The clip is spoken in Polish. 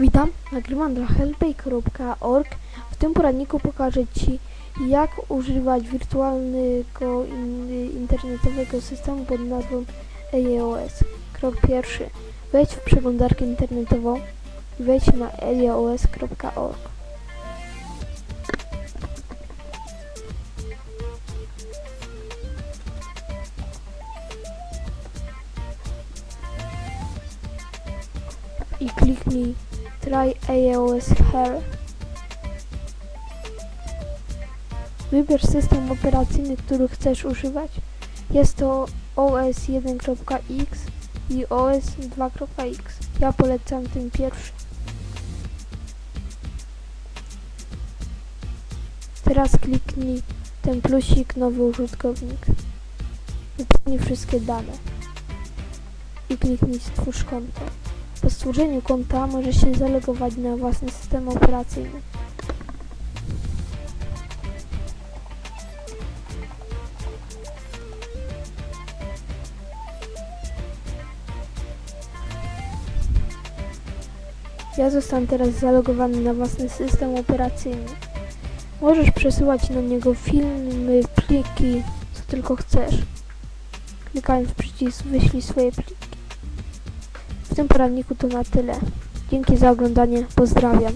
Witam, nagrywam dla helpay.org. W tym poradniku pokażę Ci, jak używać wirtualnego in- internetowego systemu pod nazwą EOS. Krok pierwszy. Wejdź w przeglądarkę internetową i wejdź na eos.org. i kliknij Try AOS Here. Wybierz system operacyjny, który chcesz używać. Jest to OS 1.x i OS 2.x. Ja polecam ten pierwszy. Teraz kliknij ten plusik nowy użytkownik. Wypełnij wszystkie dane i kliknij stwórz konto. Po stworzeniu konta możesz się zalogować na własny system operacyjny. Ja zostanę teraz zalogowany na własny system operacyjny. Możesz przesyłać na niego filmy, pliki, co tylko chcesz. Klikając w przycisk wyślij swoje pliki. Tym poradniku to na tyle. Dzięki za oglądanie. Pozdrawiam.